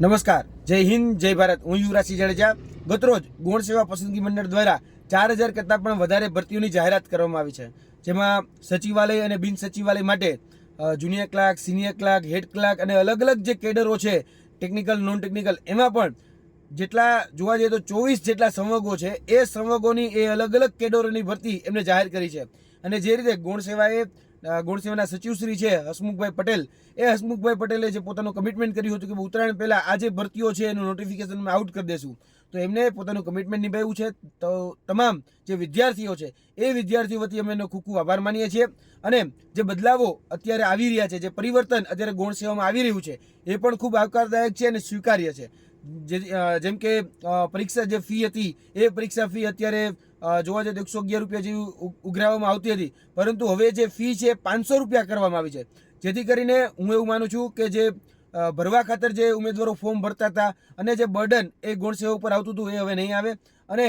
નમસ્કાર. જય હિન્દ, જય ભારત. હું યુવરાજસિંહ જાડેજા. ગતરોજ ગૌણ સેવા પસંદગી મંડળ દ્વારા ચાર હજાર કરતાં પણ વધારે ભરતીઓની જાહેરાત કરવામાં આવી છે. જેમાં સચિવાલય અને બિન સચિવાલય માટે junior clerk, senior clerk, head clerk અને અલગ અલગ જે કેડરો છે, ટેકનિકલ નોન ટેકનિકલ એમાં પણ જેટલા જોવા જઈએ તો ચોવીસ જેટલા સંવર્ગો છે, એ સંવર્ગોની એ અલગ અલગ કેડરોની ભરતી એમને જાહેર કરી છે. અને જે રીતે ગૌણ સેવાએ અ, સચિવશ્રી છે હસમુખભાઈ પટેલ. એ હસમુખભાઈ પટેલે જે પોતાનું કમિટમેન્ટ કર્યું હતું કે ઉત્તરાયણ પહેલાં આ જે ભરતીઓ છે એનું નોટિફિકેશન આઉટ કરી દેશું. તો એમને પોતાનું કમિટમેન્ટ નિભાવ્યું છે. તો તમામ જે વિદ્યાર્થીઓ છે એ વિદ્યાર્થીઓ વતી અમે એનો ખૂબ ખૂબ આભાર માનીએ છીએ. અને જે બદલાવો અત્યારે આવી રહ્યા છે જે પરિવર્તન અત્યારે ગૌણ સેવામાં આવી રહ્યું છે એ પણ ખૂબ આવકારદાયક છે અને સ્વીકાર્ય છે. જેમ કે પરીક્ષા જે ફી હતી, એ પરીક્ષા ફી અત્યારે જોવા જઈએ તો એકસો અગિયાર રૂપિયા જેવી ઉઘરાવવામાં આવતી હતી. પરંતુ હવે જે ફી છે પાંચસો રૂપિયા કરવામાં આવી છે. જેથી કરીને હું એવું માનું છું કે જે ભરવા ખાતર જે ઉમેદવારો ફોર્મ ભરતા હતા અને જે બર્ડન એ ગુણસેવા ઉપર આવતું હતું એ હવે નહીં આવે. અને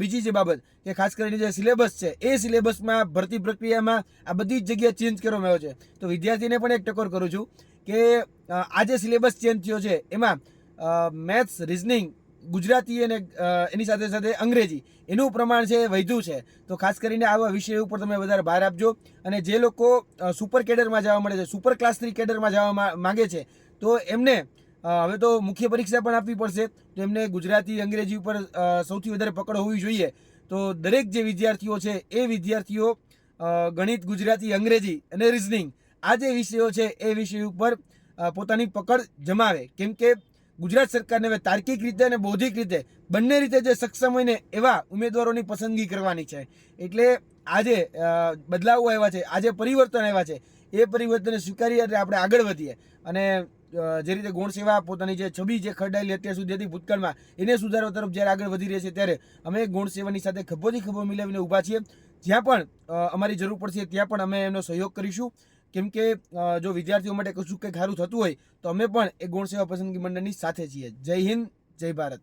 બીજી જે બાબત કે ખાસ કરીને જે સિલેબસ છે, એ સિલેબસમાં ભરતી પ્રક્રિયામાં આ બધી જ જગ્યાએ ચેન્જ કરવામાં આવ્યો છે. તો વિદ્યાર્થીને પણ એક ટકોર કરું છું કે આ જે સિલેબસ ચેન્જ થયો છે, એમાં મેથ્સ, રિઝનિંગ, ગુજરાતી અને એની સાથે સાથે અંગ્રેજી. એનું પ્રમાણ છે વધ્યું છે. તો ખાસ કરીને આવા વિષય ઉપર તમે વધારે ભાર આપજો. અને જે લોકો સુપર કેડરમાં જવા મળે છે સુપર ક્લાસ થ્રી કેડરમાં જવા માગે છે, તો એમને હવે તો મુખ્ય પરીક્ષા પણ આપવી પડશે. તો એમને ગુજરાતી, અંગ્રેજી ઉપર સૌથી વધારે પકડ હોવી જોઈએ. તો દરેક જે વિદ્યાર્થીઓ છે, એ વિદ્યાર્થીઓ ગણિત, ગુજરાતી, અંગ્રેજી અને રિઝનિંગ, આ જે વિષયો છે, એ વિષય ઉપર પોતાની પકડ જમાવે. કેમ કે ગુજરાત સરકારને હવે તાર્કિક રીતે અને બૌદ્ધિક રીતે બંને રીતે જે સક્ષમ હોય ને એવા ઉમેદવારોની પસંદગી કરવાની છે. એટલે આજે બદલાવો આવ્યા છે, આજે પરિવર્તન આવ્યા છે. એ પરિવર્તનને સ્વીકારી એટલે આપણે આગળ વધીએ. અને જે રીતે ગુણ સેવા પોતાની જે છબી જે ખરડાયેલી અત્યાર સુધી હતી ભૂતકાળમાં, એને સુધારવા તરફ જ્યારે આગળ વધી રહી છે ત્યારે અમે ગુણ સેવાની સાથે ખભોથી ખભો મિલાવીને ઊભા છીએ. જ્યાં પણ અમારી જરૂર પડશે ત્યાં પણ અમે એમનો સહયોગ કરીશું. કેમ કે જો વિદ્યાર્થીઓ માટે કશું કંઈક સારું થતું હોય, તો અમે પણ એ ગુણસેવા પસંદગી મંડળની સાથે છીએ. જય હિન્દ, જય ભારત.